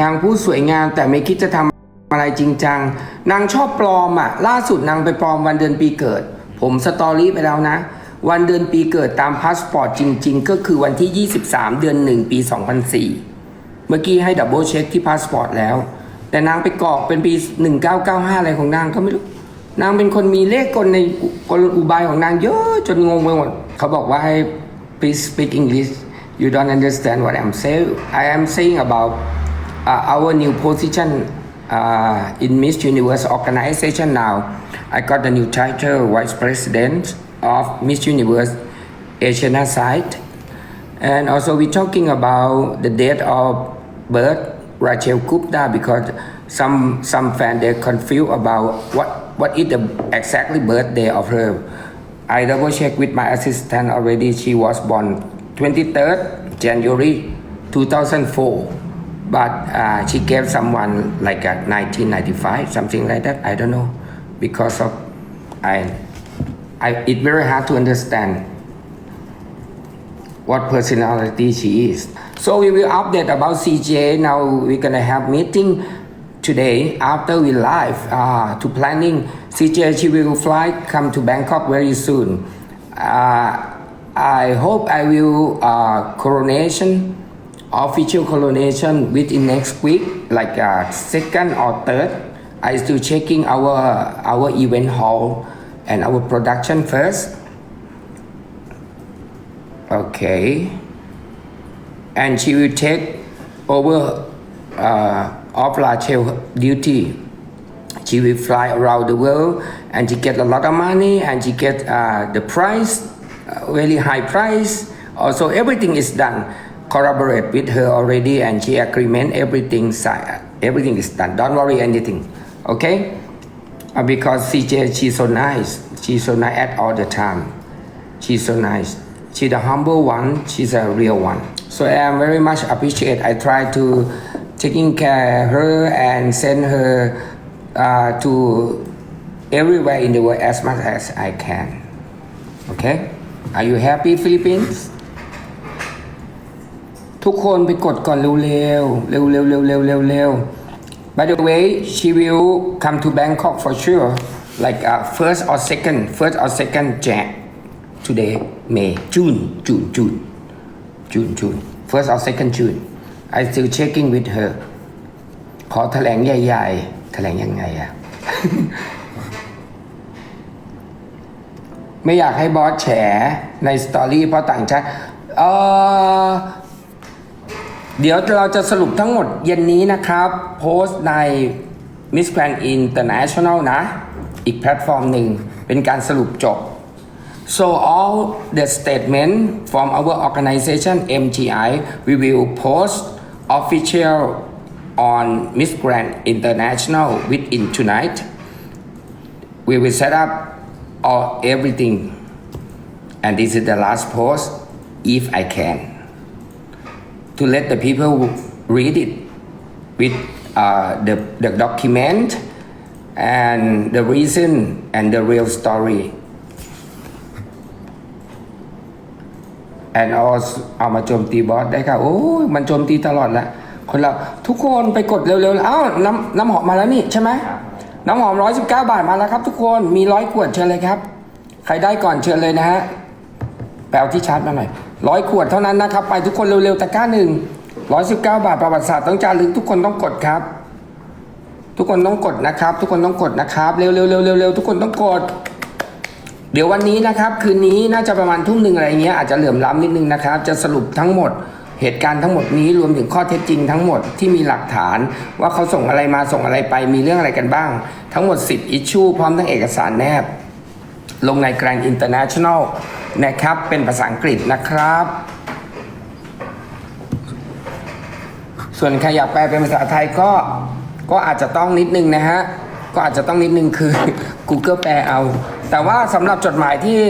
นางพูดสวยงามแต่ไม่คิดจะทำอะไรจริงจัง นางชอบปลอมอะล่าสุดนางไปปลอมวันเดือนปีเกิด ผมสตอรี่ไปแล้วนะ วันเดือนปีเกิดตามพาสปอร์ตจริง ๆ ก็คือวันที่ 23 เดือน 1 ปี 2004 เมื่อกี้ให้ดับเบิลเช็คที่พาสปอร์ตแล้ว แต่นางไปกรอกเป็นปี 1995 อะไรของนางก็ไม่รู้ นางเป็นคนมีเลขกลในกลอุบายของนางเยอะจนงงไปหมด เขาบอกว่าให้ please speak English you don't understand what I'm saying I am saying about uh, our new position uh, in Miss Universe organization now I got the new title Vice President of Miss Universe Asian side and also we're talking about the date of birth Rachel Gupta because some some fan they confused about what what is the exactly birthday of her. I double check with my assistant already. She was born 23rd January 2004, but uh, she gave someone like a 1995 something like that. I don't know because of I I it's very hard to understand what personality she is. So we will update about CJ. Now we're gonna have meeting today after we live uh, to planning. CJ she will fly come to Bangkok very soon. Uh, I hope I will uh, coronation official coronation within next week, like uh, second or third. I still checking our our event hall and our production first. Okay. And she will take over uh, of Rachel duty. She will fly around the world and she get a lot of money and she get uh, the price, uh, really high price. Also, everything is done. Collaborate with her already and she agreement everything. Everything is done. Don't worry anything. Okay? Uh, because CJ, she's so nice. She's so nice at all the time. She's so nice. She's the humble one. She's a real one. So I am very much appreciate. I try to taking care of her and send her uh, to everywhere in the world as much as I can. Okay? Are you happy, Philippines? ทุกคนไปกดก่อนเร็วๆ เร็วๆเร็วๆเร็วๆเร็วๆ By the way she will come to Bangkok for sure like uh, first or second first or second Jan today May June June June June June first or second June I still checking with her ขอแถลงใหญ่ๆ แถลงยังไงอะไม่อยากให้บอสแฉในสตอรี่เพราะต่างชาติเออ เดี๋ยวเราจะสรุปทั้งหมดเย็นนี้นะครับ โพสต์ใน Miss Grand International นะ อีกแพลตฟอร์มหนึ่งเป็นการสรุปจบ so all the statement from our organization MGI we will post official on Miss Grand International within tonight we will set up all everything and this is the last post if I can to let the people read it with uh, the, the document and the reason and the real story and also เอามาโจมตีบอสได้ค่ะโอ้ยมันโจมตีตลอดแหละคนเราทุกคนไปกดเร็วๆอ้าวน้ำน้ำหอมมาแล้วนี่ใช่ไหมน้ำหอมร้อยสิบเก้าบาทมาแล้วครับ ทุกคนมีร้อยขวดเชิญเลยครับ ใครได้ก่อนเชิญเลยนะฮะแปลที่ชาร์จมาหน่อย ร้อยขวดเท่านั้นนะครับ ไปทุกคนเร็วๆตะกร้าหนึ่งร้อยสิบเก้าบาทประวัติศาสตร์ต้องจารึกทุกคนต้องกดครับ ทุกคนต้องกดนะครับ ทุกคนต้องกดนะครับเร็วๆเร็วๆเร็วๆทุกคนต้องกด เดี๋ยววันนี้นะครับ คืนนี้น่าจะประมาณทุ่มหนึ่งอะไรเงี้ยอาจจะเหลื่อมล้ำนิดนึงนะครับ จะสรุปทั้งหมดเหตุการณ์ทั้งหมดนี้รวมถึงข้อเท็จจริงทั้งหมดที่มีหลักฐานว่าเขาส่งอะไรมาส่งอะไรไปมีเรื่องอะไรกันบ้าง ทั้งหมด 10อิชชูพร้อมทั้งเอกสารแนบ ลงใน Grand International นะครับ เป็นภาษาอังกฤษนะครับ ส่วนใครอยากแปลเป็นภาษาไทยก็ก็อาจจะต้องนิดนึงนะฮะ ก็อาจจะต้องนิดนึงคือ Google แปลเอา แต่ว่าสำหรับจดหมายที่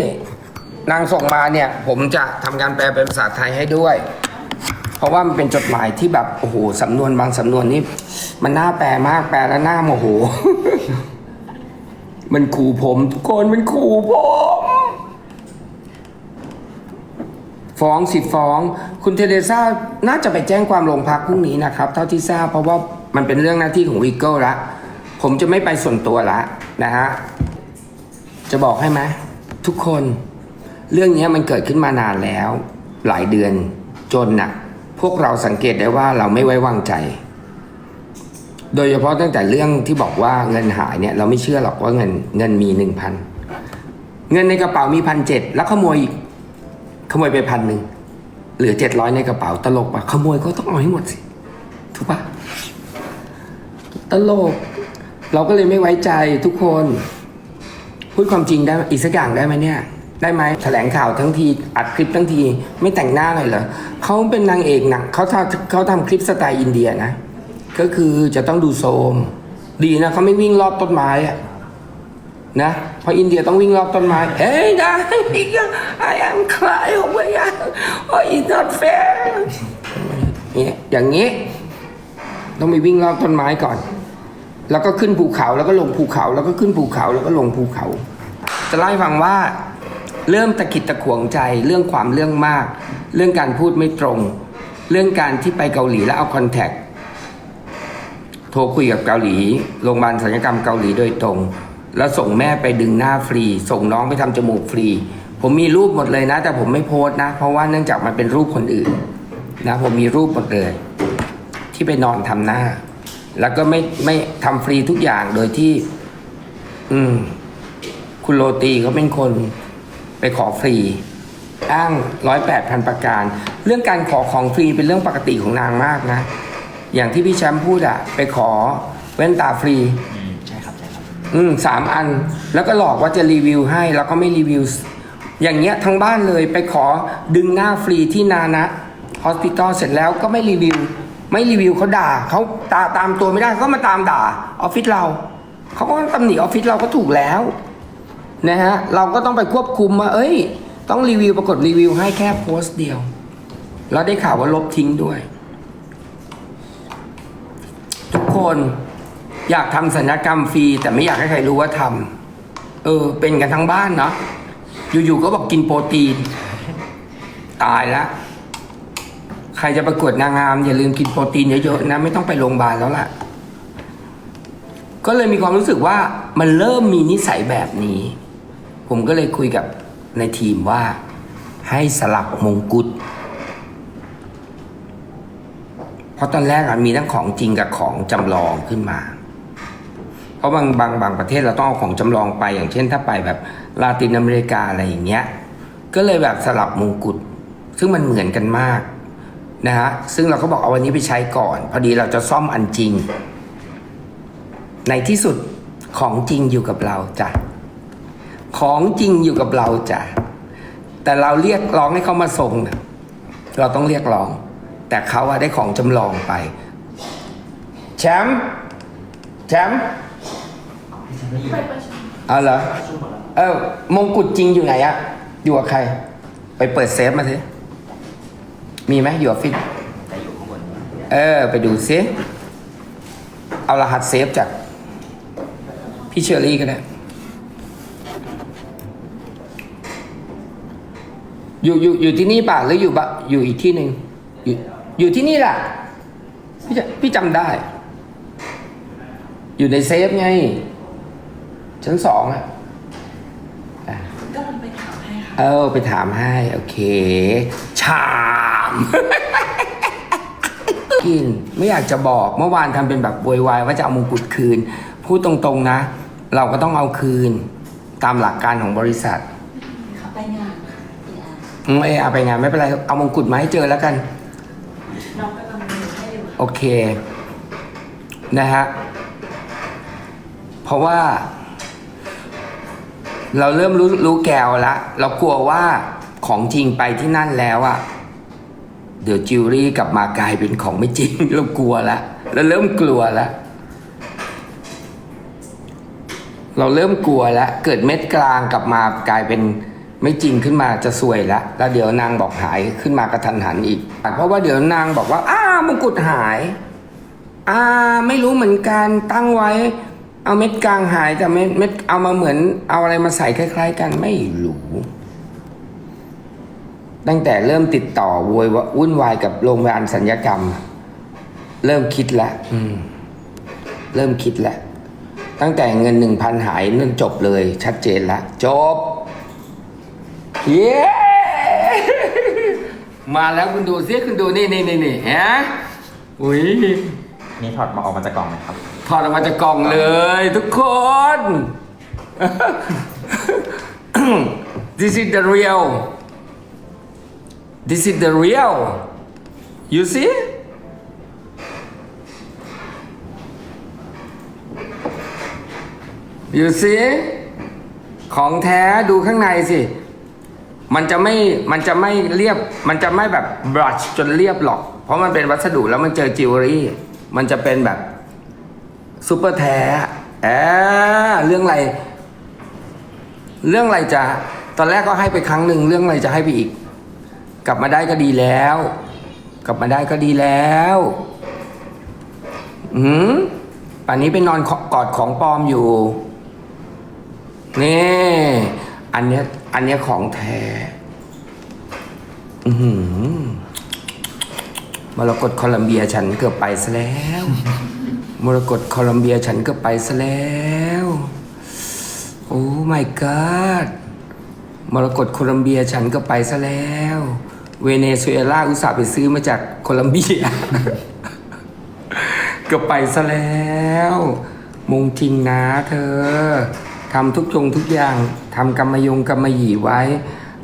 นางส่งมาเนี่ย ผมจะทำการแปลเป็นภาษาไทยให้ด้วย เพราะว่ามันเป็นจดหมายที่แบบโอ้โหสำนวนบางสำนวนนี่มันน่าแปลมากแปลแล้วน่าโมโห มันขู่ผมทุกคนมันขู่ผม ฟ้องสิฟ้อง คุณเทเรซ่าน่าจะไปแจ้งความโรงพักพรุ่งนี้นะครับ เท่าที่ทราบเพราะว่ามันเป็นเรื่องหน้าที่ของวีเกิลละ ผมจะไม่ไปส่วนตัวละนะฮะ จะบอกให้ไหมทุกคนเรื่องนี้มันเกิดขึ้นมานานแล้ว หลายเดือนจนน่ะ พวกเราสังเกตได้ว่าเราไม่ไว้วางใจ โดยเฉพาะตั้งแต่เรื่องที่บอกว่าเงินหายเนี่ยเราไม่เชื่อหรอกว่าเงินเงินมีหนึ่งพันเงินในกระเป๋ามีพันเจ็ดแล้วขโมยอีก ขโมยไปพันหนึ่งเหลือเจ็ดร้อยในกระเป๋าตลกปะขโมยก็ต้องเอาให้หมดสิ ถูกปะตลก เราก็เลยไม่ไว้ใจทุกคน พูดความจริงได้อีกสักอย่างได้ไหมเนี่ย ได้ไหมแถลงข่าวทั้งทีอัดคลิปทั้งที ไม่แต่งหน้าเลยเหรอเขาเป็นนางเอกหนังเขาทำเขาทำคลิปสไตล์อินเดียนะ ก็คือจะต้องดูโซม ดีนะเขาไม่วิ่งรอบต้นไม้อะ นะพราะอินเดียต้องวิ่งรอบต้นไม้เฮ้ยได้ I am cry over here oh it's not fair เนี่ยอย่างนี้ ต้องไปวิ่งรอบต้นไม้ก่อน แล้วก็ขึ้นภูเขาแล้วก็ลงภูเขา แล้วก็ขึ้นภูเขาแล้วก็ลงภูเขา จะเล่าให้ฟังว่า เริ่มตะขิดตะขวงใจเรื่องความเรื่องมาก เรื่องการพูดไม่ตรง เรื่องการที่ไปเกาหลีแล้วเอาคอนแทคโทรคุยกับเกาหลีโรงพยาบาลศัลยกรรมเกาหลีโดยตรง แล้วส่งแม่ไปดึงหน้าฟรี ส่งน้องไปทำจมูกฟรี ผมมีรูปหมดเลยนะ แต่ผมไม่โพสต์นะ เพราะว่าเนื่องจากมันเป็นรูปคนอื่นนะผมมีรูปหมดเลย ที่ไปนอนทำหน้า แล้วก็ไม่ไม่ทำฟรีทุกอย่างโดยที่ อืม คุณโรตีเขาเป็นคนไปขอฟรี อ้างร้อยแปดพันประการ เรื่องการขอของฟรีเป็นเรื่องปกติของนางมากนะ อย่างที่พี่แชมป์พูดอะไปขอแว่นตาฟรี อืมสามอัน แล้วก็หลอกว่าจะรีวิวให้ แล้วก็ไม่รีวิว อย่างเงี้ยทั้งบ้านเลยไปขอดึงหน้าฟรีที่นานะฮอสพิทอลเสร็จแล้วก็ไม่รีวิว ไม่รีวิวเขาด่าเขาตาตามตัวไม่ได้เขาก็มาตามด่าออฟฟิศเราเขาก็ตำหนิออฟฟิศเราก็ถูกแล้วนะฮะเราก็ต้องไปควบคุมว่าเอ้ย ต้องรีวิวปรากฏรีวิวให้แค่โพสต์เดียว แล้วได้ข่าวว่าลบทิ้งด้วย ทุกคน อยากทำสัญญกรรมฟรี แต่ไม่อยากให้ใครรู้ว่าทำเออ เป็นกันทั้งบ้านเนาะอยู่ๆก็บอกกินโปรตีน ตายละใครจะประกวดนางงาม อย่าลืมกินโปรตีนเยอะๆนะไม่ต้องไปโรงพยาบาลแล้วล่ะ ก็เลยมีความรู้สึกว่ามันเริ่มมีนิสัยแบบนี้ ผมก็เลยคุยกับในทีมว่า ให้สลับมงกุฎเพราะตอนแรกมีทั้งของจริงกับของจำลองขึ้นมา เพราะบางบางบางประเทศเราต้องเอาของจำลองไป อย่างเช่นถ้าไปแบบลาตินอเมริกาอะไรอย่างเงี้ย ก็เลยแบบสลับมงกุฎซึ่งมันเหมือนกันมากนะฮะซึ่งเราก็บอกเอาวันนี้ไปใช้ก่อน พอดีเราจะซ่อมอันจริง ในที่สุดของจริงอยู่กับเราจ้ะของจริงอยู่กับเราจ้ะแต่เราเรียกร้องให้เขามาส่งเนี่ยเราต้องเรียกร้อง แต่เขาอะได้ของจำลองไปแชมป์แชมป์ เอาเหรอ เออมงกุฎจริงอยู่ไหนอะอยู่กับใคร ไปเปิดเซฟมาสิมีไหมอยู่ออฟฟิศแต่อยู่ข้างบนเออ ไปดูซิเอารหัสเซฟจาก พี่เชอรี่ก็ได้อยู่อยู่อยู่ที่นี่ป่ะหรืออยู่บะอยู่อีกที่หนึ่งอยู่อยู่ที่นี่แหละพี่จะพี่จำได้ อยู่ในเซฟไง ชั้นสองอะก็มันไปถามให้ค่ะ เออไปถามให้ โอเค ชาม กินไม่อยากจะบอกเมื่อวานทำเป็นแบบโวยวายว่าจะเอามงกุฎคืน พูดตรงๆนะ เราก็ต้องเอาคืน ตามหลักการของบริษัทเขาไปงานค่ะอืมเออเอาไปงานไม่เป็นไร เอามงกุฎมาให้เจอแล้วกัน น้องกำลังดูให้อยู่ค่ะโอเค นะฮะ เพราะว่า เราเริ่มรู้รู้แกวล้วเรากลัวว่าของจริงไปที่นั่นแล้วอะเดี๋ยวจิวเวลรี่กลับมากลายเป็นของไม่จริง เรากลัวล้วเราเริ่มกลัวล้วเราเริ่มกลัวล้วเกิดเม็ดกลางกลับมากลายเป็นไม่จริงขึ้นมาจะซวยล้วแล้วเดี๋ยวนางบอกหายขึ้นมากระทันหันอีก เพราะว่าเดี๋ยวนางบอกว่า อ้ามงกุฎหาย อ่า ไม่รู้เหมือนกันตั้งไว้ เอาเม็ดกลางหายแต่เม็ดเม็ดเอามาเหมือน เอาอะไรมาใส่คล้าย ๆ กันไม่รู้ตั้งแต่เริ่มติดต่อโวยวุ่นวายกับโรงพยาบาลสัญญกรรม เริ่มคิดแล้วอืม เริ่มคิดแล้วตั้งแต่เงินหนึ่งพันหายนั่นจบเลย ชัดเจนแล้วจบเย้มาแล้วคุณดูซิคุณดูนี่นี่นี่นี่ฮะอุ้ยนี่ถอดมาออกมาจากกล่องไหมครับ ถอดออกมาจากกล่องเลย ทุกคน This is the real This is the real You see You see ของแท้ดูข้างในสิ มันจะไม่ มันจะไม่เรียบ มันจะไม่แบบบรัชจนเรียบหรอก เพราะมันเป็นวัสดุแล้วมันเจอจิวเวลรี่ มันจะเป็นแบบ ซูเปอร์แท้แอเรื่องอะไร เรื่องอะไรจะตอนแรกก็ให้ไปครั้งหนึ่งเรื่องอะไรจะให้ไปอีก กลับมาได้ก็ดีแล้ว กลับมาได้ก็ดีแล้วอืมป่านนี้ไปนอนกอดของปลอมอยู่นี่อันเนี้ยอันเนี้ยของแท้อือหือมรกตโคลัมเบียฉันเกือบไปซะแล้ว มรกตโคลัมเบียฉันกือบไปซะแล้ว โอ้ my god มรกตโคลัมเบียฉันก็ไปซะแล้ว เวเนซุเอลาอุตส่าห์ไปซื้อมาจากโคลัมเบีย ก็ไปซะแล้ว มงจริงนะเธอทำทุกจงทุกอย่างทำกรรมยงกรรมหยี่ไว้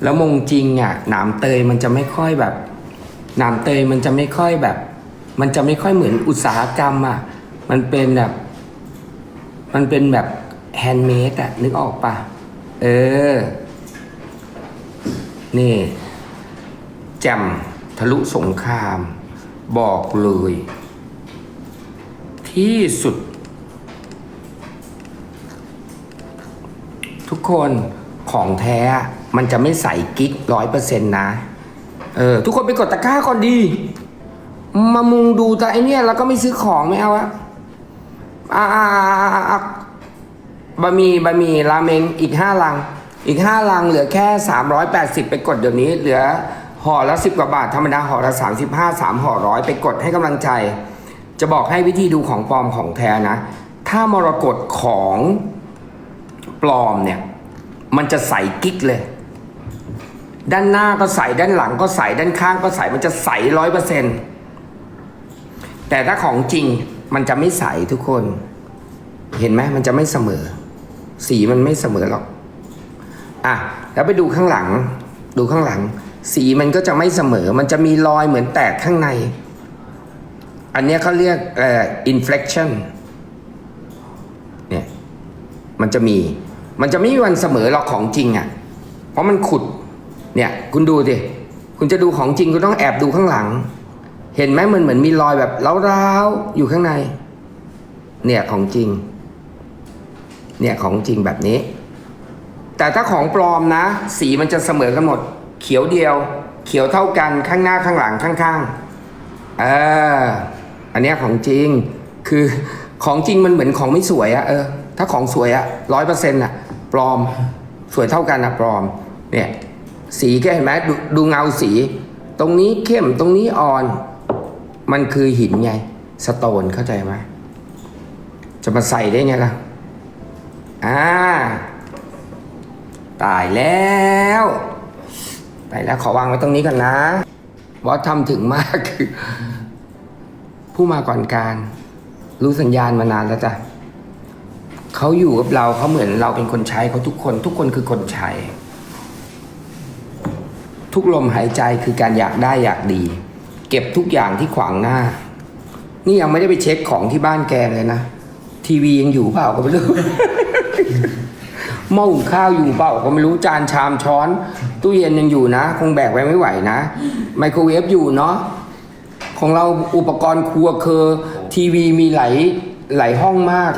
แล้วมงจริงอะหนามเตยมันจะไม่ค่อยแบบหนามเตยมันจะไม่ค่อยแบบ มันจะไม่ค่อยเหมือนอุตสาหกรรมอะ มันเป็นแบบ มันเป็นแบบแฮนด์เมดอะนึกออกปะเออ นี่แจ่มทะลุสงคราม บอกเลย ที่สุด ทุกคนของแท้มันจะไม่ใส่กิ๊กร้อยเปอร์เซ็นต์นะ เออ ทุกคนไปกดตะกร้าก่อนดี มามุงดูแต่ไอเนี้ยแล้วก็ไม่ซื้อของไม่เอาอะ อ่าบะหมี่บะหมี่ราเมงอีกห้าลัง อีกห้าลังเหลือแค่สามร้อยแปดสิบไปกดเดี๋ยวนี้ เหลือห่อละสิบกว่าบาทธรรมดาห่อละสามสิบห้าสามห่อร้อยไปกดให้กำลังใจ จะบอกให้วิธีดูของปลอมของแท้นะ ถ้ามรกตของปลอมเนี่ย มันจะใสกิ๊กเลย ด้านหน้าก็ใสด้านหลังก็ใสด้านข้างก็ใสมันจะใสร้อยเปอร์เซ็นต์แต่ถ้าของจริง มันจะไม่ใสทุกคน เห็นไหมมันจะไม่เสมอ สีมันไม่เสมอหรอกอะแล้วไปดูข้างหลัง ดูข้างหลัง สีมันก็จะไม่เสมอ มันจะมีรอยเหมือนแตกข้างใน อันเนี้ยเขาเรียกเอ่อ inflection เนี่ยมันจะมีมันจะไม่มีวันเสมอหรอกของจริงอะ่ะ เพราะมันขุด เนี่ย คุณดูดิคุณจะดูของจริงคุณต้องแอบดูข้างหลัง เห็นไหมมันเหมือนมีรอยแบบร้าวๆอยู่ข้างใน เนี่ยของจริง เนี่ยของจริงแบบนี้ แต่ถ้าของปลอมนะ สีมันจะเสมอกันหมด เขียวเดียว เขียวเท่ากันข้างหน้าข้างหลังข้างๆเอออันนี้ของจริงคือของจริงมันเหมือนของไม่สวยอะเออถ้าของสวยอะร้อยเปอร์เซ็นต์อะปลอมสวยเท่ากันอะปลอม เนี่ย สีแกเห็นไหมดดูเงาสี ตรงนี้เข้มตรงนี้อ่อน มันคือหินไง สโตนเข้าใจไหมจะมาใส่ได้ไงล่ะ อ่า ตายแล้วตายแล้วขอวางไว้ตรงนี้ก่อนนะว่าทำถึงมากคือ ผู้มาก่อนการ รู้สัญญาณมานานแล้วจ้ะเขาอยู่กับเราเขาเหมือนเราเป็นคนใช้เขาทุกคน ทุกคนคือคนใช้ ทุกลมหายใจคือการอยากได้อยากดี เก็บทุกอย่างที่ขวางหน้า นี่ยังไม่ได้ไปเช็คของที่บ้านแกเลยนะ ทีวียังอยู่เปล่าก็ไม่รู้หม้อหุงข้าวอยู่เปล่าก็ไม่รู้จานชามช้อน ตู้เย็นยังอยู่นะ คงแบกไว้ไม่ไหวนะไมโครเวฟอยู่เนาะของเราอุปกรณ์ครัวคือ ทีวีมีหลายหลายห้องมาก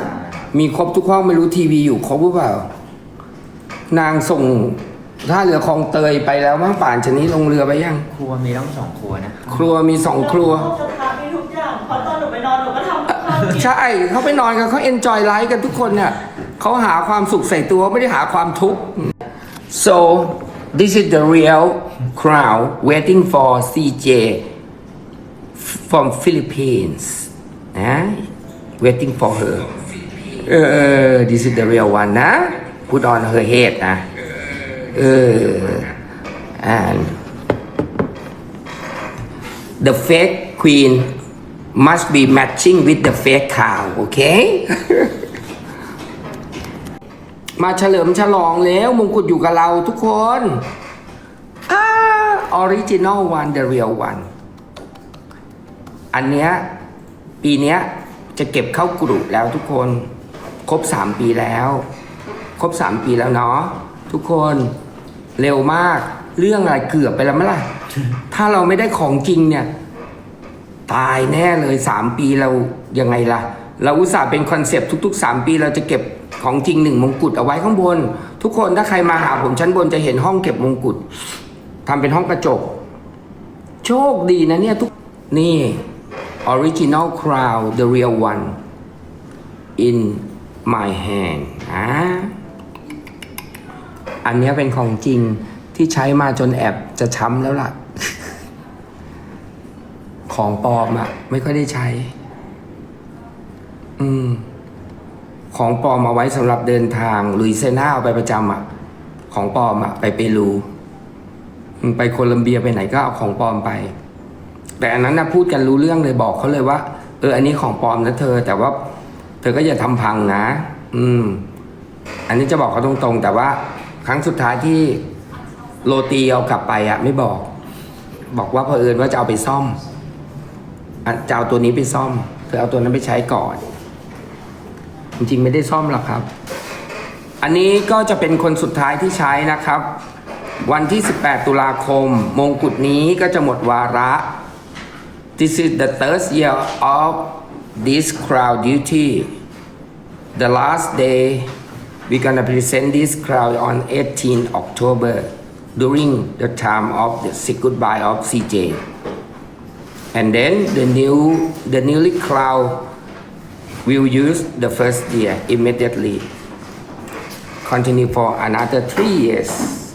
มีครบทุกห้องไม่รู้ทีวีอยู่ครบหรือเปล่า นางส่ง ท่าเรือคลองเตยไปแล้วมั้งป่านชนิดลงเรือไปยัง ครัวมีต้องสองครัวนะ ครัวมีสองครัวกระทะมีทุกอย่างเพราะตอนหนูไปนอนหนูก็ทำกับข้าวกินใช่เขาไปนอนกันเขาเอนจอยไลฟ์กันทุกคนเนี่ยเขาหาความสุขใส่ตัวไม่ได้หาความทุกข์ so this is the real crowd waiting for CJ from Philippines นะ waiting for her เออ this is the real one นะ put on her head นะ เออ and the fake queen must be matching with the fake cow โอเค มาเฉลิมฉลองแล้วมงกุฎอยู่กับเราทุกคนอ่า original one the real one อันเนี้ยปีเนี้ยจะเก็บเข้ากรุแล้วทุกคน ครบสามปีแล้ว ครบสามปีแล้วเนาะทุกคน เร็วมาก เรื่องอะไรเกือบไปแล้วมั้ยล่ะ ถ้าเราไม่ได้ของจริงเนี่ย ตายแน่เลยสามปีเรายังไงล่ะ เราอุตส่าห์เป็นคอนเซปต์ทุกๆสามปีเราจะเก็บของจริงหนึ่งมงกุฎเอาไว้ข้างบน ทุกคนถ้าใครมาหาผมชั้นบนจะเห็นห้องเก็บมงกุฎทำเป็นห้องกระจก โชคดีนะเนี่ยทุกนี่ original crown the real one in my hand อ่า อันนี้เป็นของจริงที่ใช้มาจนแอบจะช้ำแล้วล่ะ ของปลอมอะไม่ค่อยได้ใช้ อืม ของปลอมเอาไว้สำหรับเดินทางลุยเซน่าเอาไปประจำอะของปลอมอะไปเปรูไปโคลัมเบียไปไหนก็เอาของปลอมไป แต่อันนั้นนะพูดกันรู้เรื่องเลยบอกเขาเลยว่า เออ อันนี้ของปลอมนะเธอ แต่ว่า เธอก็อย่าทำพังนะ อืม อันนี้จะบอกเขาตรงๆ แต่ว่า ครั้งสุดท้ายที่โรตีเอากลับไปอะไม่บอก บอกว่าเผอิญว่าจะเอาไปซ่อมจะเอาตัวนี้ไปซ่อมเธอเอาตัวนั้นไปใช้ก่อน จริงๆไม่ได้ซ่อมหรอกครับ อันนี้ก็จะเป็นคนสุดท้ายที่ใช้นะครับ วันที่ 18 ตุลาคม มงกุฎนี้ก็จะหมดวาระ This is the third year of this crown duty the last day we're gonna present this crown on 18 October during the time of the say goodbye of CJ and then the new the newly crown will use the first year immediately. Continue for another three years